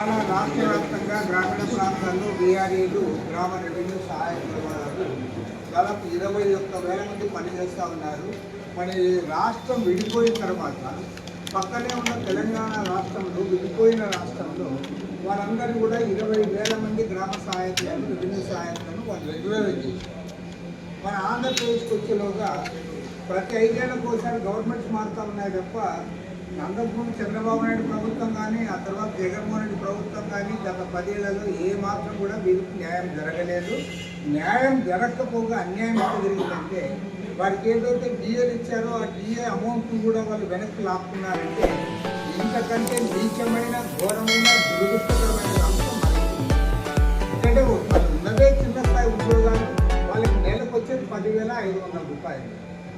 రాష్ట్ర వ్యాప్తంగా గ్రామీణ ప్రాంతాల్లో బీఆర్ఏలు గ్రామ రెవెన్యూ సహాయకుల వారు దాదాపు ఇరవై ఒక్క వేల మంది పనిచేస్తూ ఉన్నారు. మరి రాష్ట్రం విడిపోయిన తర్వాత పక్కనే ఉన్న తెలంగాణ రాష్ట్రంలో విడిపోయిన రాష్ట్రంలో వారందరూ కూడా ఇరవై వేల మంది గ్రామ సహాయకులను రెవెన్యూ సహాయకులను వాళ్ళు రెగ్యులర్ చేశారు మన ఆంధ్రప్రదేశ్కి వచ్చేలోగా ప్రతి ఐదేళ్ళకు ఒకసారి గవర్నమెంట్స్ మారుతూ ఉన్నాయి తప్ప నందమూరి చంద్రబాబు నాయుడు ప్రభుత్వం కానీ ఆ తర్వాత జగన్మోహన్ కానీ గత పదేళ్ళలో ఏమాత్రం కూడా వీరికి న్యాయం జరగలేదు. న్యాయం జరగకపోగా అన్యాయం ఎంత జరిగిందంటే వారికి ఏదైతే డిఏలు ఇచ్చారో ఆ డిఏ అమౌంట్ కూడా వాళ్ళు వెనక్కి లాక్కున్నారంటే ఇంతకంటే నీచమైన ఘోరమైన దురదృష్టకరమైన అంశం ఎందుకంటే ఉన్నదే చిన్న స్థాయి ఉద్యోగాలు వాళ్ళకి నెలకు వచ్చేది పదివేల ఐదు వందల రూపాయలు.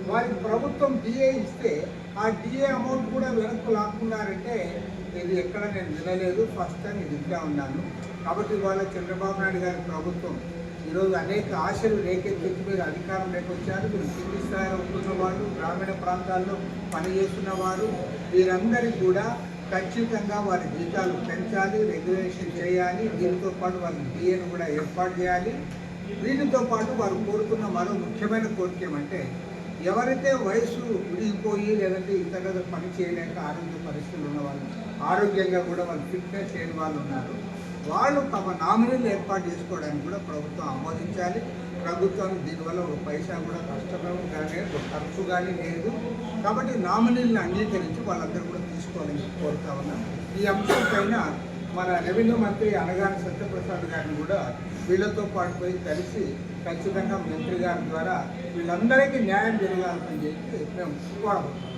వారికి ప్రభుత్వం డిఏ ఇస్తే ఆ డిఏ అమౌంట్ కూడా వెనక్కు లాక్కున్నారంటే ఇది ఎక్కడ నేను వినలేదు ఫస్ట్ టైం ఇది ఉన్నాను. కాబట్టి ఇవాళ చంద్రబాబు నాయుడు గారి ప్రభుత్వం ఈరోజు అనేక ఆశలు రేకెత్తించి మీరు అధికారం వచ్చారు మీరు కింది స్థాయిలో ఉంటున్న వాళ్ళు గ్రామీణ ప్రాంతాల్లో పనిచేస్తున్న వారు వీరందరికీ కూడా ఖచ్చితంగా వారి జీతాలు పెంచాలి రెగ్యులేషన్ చేయాలి దీనితో పాటు వారి డిఏను కూడా ఏర్పాటు చేయాలి. వీటితో పాటు వారు కోరుతున్న మరో ముఖ్యమైన కోరిక ఏమంటే ఎవరైతే వయసు విడిగిపోయి లేదంటే ఇతర పని చేయలేక ఆరోగ్య పరిస్థితులు ఉన్న వాళ్ళు ఆరోగ్యంగా కూడా వాళ్ళు ఫిట్నెస్ లేని వాళ్ళు ఉన్నారు. వాళ్ళు తమ నామినీలు ఏర్పాటు చేసుకోవడానికి కూడా ప్రభుత్వం ఆమోదించాలి. ప్రభుత్వం దీనివల్ల ఒక పైసా కూడా కష్టం కానీ ఖర్చు కానీ లేదు. కాబట్టి నామినీలను అంగీకరించి వాళ్ళందరూ కూడా తీసుకోవాలని కోరుతా ఉన్నాం. ఈ అంశం పైన మన రెవెన్యూ మంత్రి అనగాని సత్యప్రసాద్ గారిని కూడా వీళ్ళతో పాటు పోయి కలిసి ఖచ్చితంగా మంత్రి గారి ద్వారా వీళ్ళందరికీ న్యాయం జరగాలని చెప్పి మేము కోరబోతున్నాం